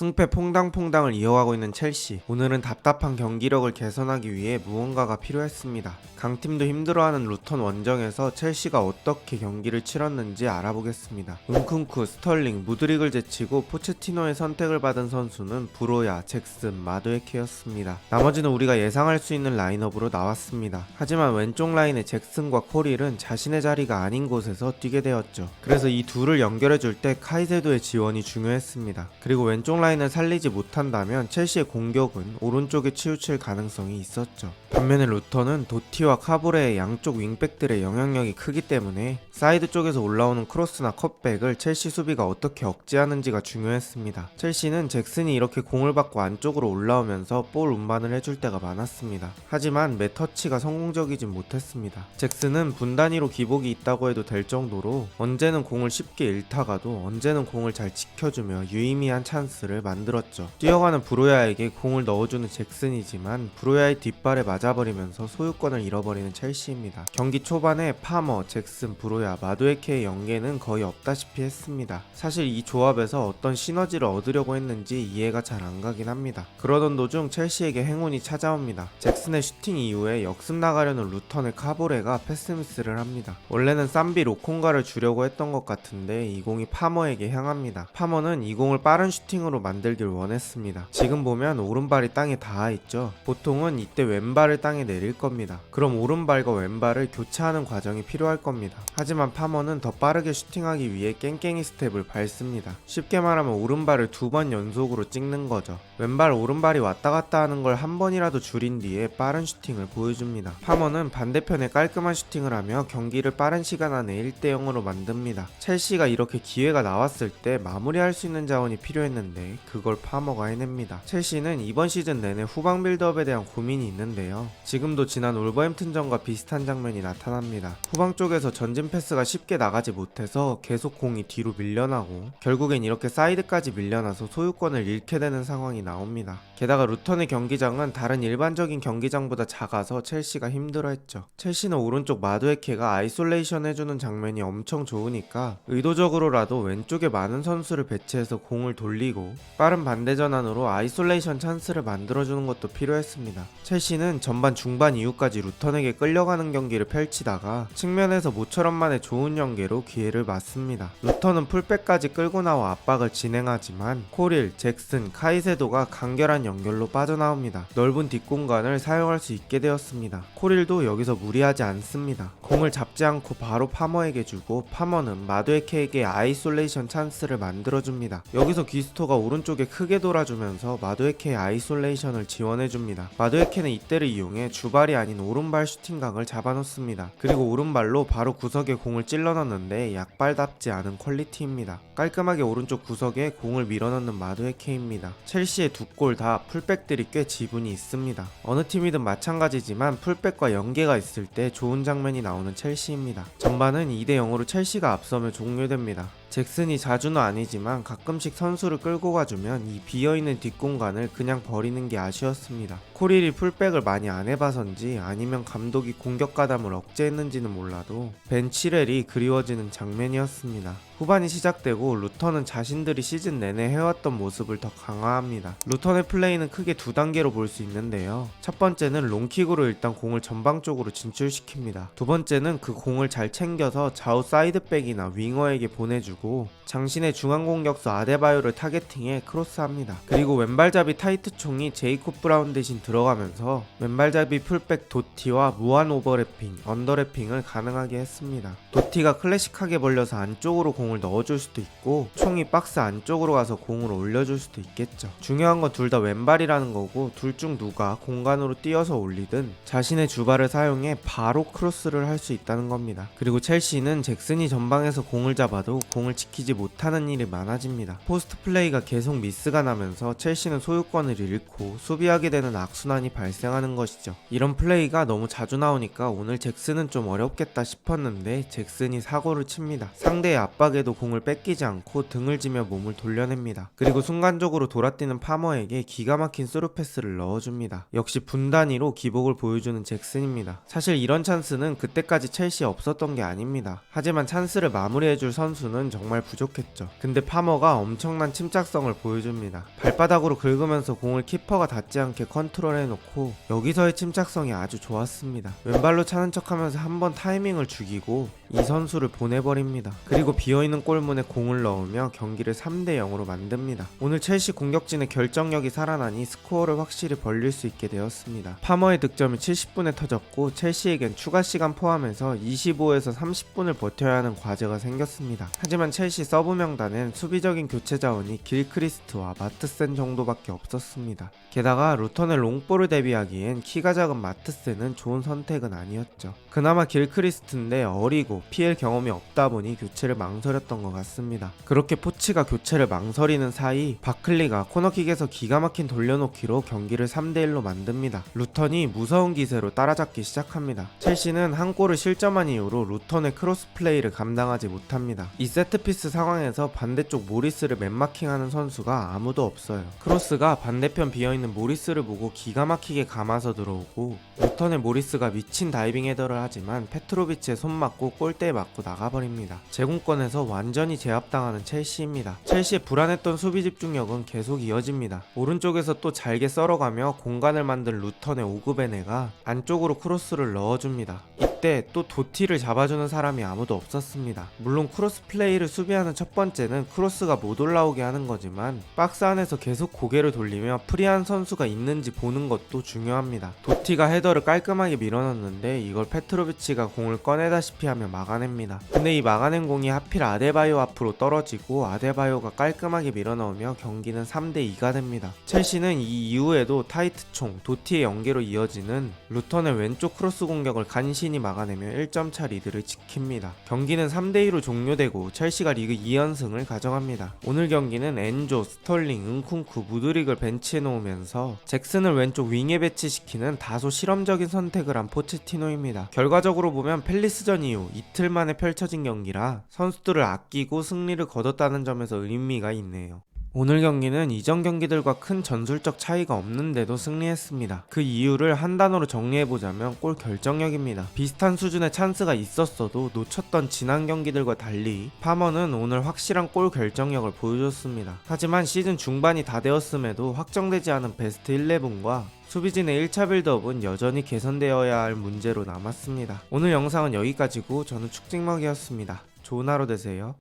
승패 퐁당퐁당을 이어가고 있는 첼시. 오늘은 답답한 경기력을 개선하기 위해 무언가가 필요했습니다. 강팀도 힘들어하는 루턴 원정에서 첼시가 어떻게 경기를 치렀는지 알아보겠습니다. 은쿤쿠, 스털링, 무드릭을 제치고 포체티노의 선택을 받은 선수는 브로야, 잭슨, 마도에케였습니다. 나머지는 우리가 예상할 수 있는 라인업으로 나왔습니다. 하지만 왼쪽 라인의 잭슨과 코릴은 자신의 자리가 아닌 곳에서 뛰게 되었죠. 그래서 이 둘을 연결해줄 때 카이세도의 지원이 중요했습니다. 그리고 왼쪽 라인 을 살리지 못한다면 첼시의 공격은 오른쪽에 치우칠 가능성이 있었죠. 반면에 루터는 도티와 카브레의 양쪽 윙백들의 영향력이 크기 때문에 사이드 쪽에서 올라오는 크로스나 컷백을 첼시 수비가 어떻게 억제하는지가 중요했습니다. 첼시는 잭슨이 이렇게 공을 받고 안쪽으로 올라오면서 볼 운반을 해줄 때가 많았습니다. 하지만 매 터치가 성공적이진 못했습니다. 잭슨은 분단위로 기복이 있다고 해도 될 정도로 언제는 공을 쉽게 잃다가도 언제는 공을 잘 지켜주며 유의미한 찬스를 만들었죠. 뛰어가는 브로야에게 공을 넣어주는 잭슨이지만 브로야의 뒷발에 맞아버리면서 소유권을 잃어버리는 첼시입니다. 경기 초반에 파머, 잭슨, 브로야, 마도에케의 연계는 거의 없다시피 했습니다. 사실 이 조합에서 어떤 시너지를 얻으려고 했는지 이해가 잘 안 가긴 합니다. 그러던 도중 첼시에게 행운이 찾아옵니다. 잭슨의 슈팅 이후에 역습 나가려는 루턴의 카보레가 패스미스를 합니다. 원래는 쌈비 로콩가를 주려고 했던 것 같은데 이 공이 파머에게 향합니다. 파머는 이 공을 빠른 슈팅으로 만들길 원했습니다. 지금 보면 오른발이 땅에 닿아 있죠. 보통은 이때 왼발을 땅에 내릴 겁니다. 그럼 오른발과 왼발을 교차하는 과정이 필요할 겁니다. 하지만 파머는 더 빠르게 슈팅하기 위해 깽깽이 스텝을 밟습니다. 쉽게 말하면 오른발을 두 번 연속으로 찍는 거죠. 왼발 오른발이 왔다 갔다 하는 걸 한 번이라도 줄인 뒤에 빠른 슈팅을 보여줍니다. 파머는 반대편에 깔끔한 슈팅을 하며 경기를 빠른 시간 안에 1대 0으로 만듭니다. 첼시가 이렇게 기회가 나왔을 때 마무리할 수 있는 자원이 필요했는데 그걸 파머가 해냅니다. 첼시는 이번 시즌 내내 후방 빌드업에 대한 고민이 있는데요. 지금도 지난 올버햄튼전과 비슷한 장면이 나타납니다. 후방 쪽에서 전진 패스가 쉽게 나가지 못해서 계속 공이 뒤로 밀려나고 결국엔 이렇게 사이드까지 밀려나서 소유권을 잃게 되는 상황이 나옵니다. 게다가 루턴의 경기장은 다른 일반적인 경기장보다 작아서 첼시가 힘들어했죠. 첼시는 오른쪽 마두에케가 아이솔레이션 해주는 장면이 엄청 좋으니까 의도적으로라도 왼쪽에 많은 선수를 배치해서 공을 돌리고 빠른 반대 전환으로 아이솔레이션 찬스를 만들어주는 것도 필요했습니다. 첼시는 전반 중반 이후까지 루턴에게 끌려가는 경기를 펼치다가 측면에서 모처럼만의 좋은 연계로 기회를 맞습니다. 루턴은 풀백까지 끌고 나와 압박을 진행하지만 코릴, 잭슨, 카이세도가 간결한 연결로 빠져나옵니다. 넓은 뒷공간을 사용할 수 있게 되었습니다. 코릴도 여기서 무리하지 않습니다. 공을 잡지 않고 바로 파머에게 주고 파머는 마도에케에게 아이솔레이션 찬스를 만들어줍니다. 여기서 귀스토가 오른쪽에 크게 돌아주면서 마도에케의 아이솔레이션을 지원해줍니다. 마도에케는 이때를 이용해 주발이 아닌 오른발 슈팅각을 잡아놓습니다. 그리고 오른발로 바로 구석에 공을 찔러 넣는데 약발답지 않은 퀄리티입니다. 깔끔하게 오른쪽 구석에 공을 밀어넣는 마도에케입니다. 첼시의 두 골 다 풀백들이 꽤 지분이 있습니다. 어느 팀이든 마찬가지지만 풀백과 연계가 있을 때 좋은 장면이 나오는 첼시입니다. 전반은 2대 0으로 첼시가 앞서며 종료됩니다. 잭슨이 자주는 아니지만 가끔씩 선수를 끌고 가주면 이 비어있는 뒷공간을 그냥 버리는 게 아쉬웠습니다. 코릴이 풀백을 많이 안 해봐서인지 아니면 감독이 공격 가담을 억제했는지는 몰라도 벤치렐이 그리워지는 장면이었습니다. 후반이 시작되고 루턴은 자신들이 시즌 내내 해왔던 모습을 더 강화합니다. 루턴의 플레이는 크게 두 단계로 볼 수 있는데요. 첫 번째는 롱킥으로 일단 공을 전방 쪽으로 진출시킵니다. 두 번째는 그 공을 잘 챙겨서 좌우 사이드백이나 윙어에게 보내주고 장신의 중앙 공격수 아데바요를 타겟팅해 크로스합니다. 그리고 왼발잡이 타이트 총이 제이콥 브라운 대신 들어가면서 왼발잡이 풀백 도티와 무한 오버래핑, 언더래핑을 가능하게 했습니다. 도티가 클래식하게 벌려서 안쪽으로 공을 넣어줄 수도 있고 총이 박스 안쪽으로 가서 공을 올려줄 수도 있겠죠. 중요한 건 둘 다 왼발이라는 거고 둘 중 누가 공간으로 뛰어서 올리든 자신의 주발을 사용해 바로 크로스를 할 수 있다는 겁니다. 그리고 첼시는 잭슨이 전방에서 공을 잡아도 공을 지키지 못하는 일이 많아집니다. 포스트 플레이가 계속 미스가 나면서 첼시는 소유권을 잃고 수비하게 되는 악순환이 발생하는 것이죠. 이런 플레이가 너무 자주 나오니까 오늘 잭슨은 좀 어렵겠다 싶었는데 잭슨이 사고를 칩니다. 상대의 압박에 마지막에도 공을 뺏기지 않고 등을 지며 몸을 돌려냅니다. 그리고 순간적으로 돌아뛰는 파머에게 기가 막힌 스루 패스를 넣어줍니다. 역시 분단위로 기복을 보여주는 잭슨입니다. 사실 이런 찬스는 그때까지 첼시에 없었던 게 아닙니다. 하지만 찬스를 마무리해줄 선수는 정말 부족했죠. 근데 파머가 엄청난 침착성을 보여줍니다. 발바닥으로 긁으면서 공을 키퍼가 닿지 않게 컨트롤해놓고 여기서의 침착성이 아주 좋았습니다. 왼발로 차는 척하면서 한번 타이밍을 죽이고 이 선수를 보내버립니다. 그리고 비어있는 골문에 공을 넣으며 경기를 3대 0으로 만듭니다. 오늘 첼시 공격진의 결정력이 살아나니 스코어를 확실히 벌릴 수 있게 되었습니다. 파머의 득점이 70분에 터졌고 첼시에겐 추가 시간 포함해서 25에서 30분을 버텨야 하는 과제가 생겼습니다. 하지만 첼시 서브 명단엔 수비적인 교체 자원이 길크리스트와 마트센 정도밖에 없었습니다. 게다가 루턴의 롱볼을 대비하기엔 키가 작은 마트센은 좋은 선택은 아니었죠. 그나마 길크리스트인데 어리고 PL 경험이 없다 보니 교체를 망설였 던 것 같습니다. 그렇게 포치가 교체를 망설이는 사이 바클리가 코너킥에서 기가 막힌 돌려놓기로 경기를 3대1로 만듭니다. 루턴이 무서운 기세로 따라잡기 시작합니다. 첼시는 한 골을 실점한 이후로 루턴의 크로스 플레이를 감당하지 못합니다. 이 세트피스 상황에서 반대쪽 모리스를 맨마킹하는 선수가 아무도 없어요. 크로스가 반대편 비어있는 모리스를 보고 기가 막히게 감아서 들어오고 루턴의 모리스가 미친 다이빙 헤더를 하지만 페트로비치의 손 맞고 골대에 맞고 나가버립니다. 제공권에서 완전히 제압당하는 첼시입니다. 첼시의 불안했던 수비 집중력은 계속 이어집니다. 오른쪽에서 또 잘게 썰어가며 공간을 만든 루턴의 오그베네가 안쪽으로 크로스를 넣어줍니다. 이때 또 도티를 잡아주는 사람이 아무도 없었습니다. 물론 크로스 플레이를 수비하는 첫 번째는 크로스가 못 올라오게 하는 거지만 박스 안에서 계속 고개를 돌리며 프리한 선수가 있는지 보는 것도 중요합니다. 도티가 헤더를 깔끔하게 밀어넣는데 이걸 페트로비치가 공을 꺼내다시피 하며 막아냅니다. 근데 이 막아낸 공이 하필 아데바요 앞으로 떨어지고 아데바요가 깔끔하게 밀어넣으며 경기는 3대2가 됩니다. 첼시는 이 이후에도 타이트총, 도티의 연계로 이어지는 루턴의 왼쪽 크로스 공격을 간신히 막 아내며 1점 차 리드를 지킵니다. 경기는 3대2로 종료되고 첼시가 리그 2연승을 가져갑니다. 오늘 경기는 엔조, 스털링, 은쿵쿠, 무드릭을 벤치에 놓으면서 잭슨을 왼쪽 윙에 배치시키는 다소 실험적인 선택을 한 포체티노입니다. 결과적으로 보면 펠리스전 이후 이틀 만에 펼쳐진 경기라 선수들을 아끼고 승리를 거뒀다는 점에서 의미가 있네요. 오늘 경기는 이전 경기들과 큰 전술적 차이가 없는데도 승리했습니다. 그 이유를 한 단어로 정리해보자면 골 결정력입니다. 비슷한 수준의 찬스가 있었어도 놓쳤던 지난 경기들과 달리 파머는 오늘 확실한 골 결정력을 보여줬습니다. 하지만 시즌 중반이 다 되었음에도 확정되지 않은 베스트 11과 수비진의 1차 빌드업은 여전히 개선되어야 할 문제로 남았습니다. 오늘 영상은 여기까지고 저는 축직먹이었습니다. 좋은 하루 되세요.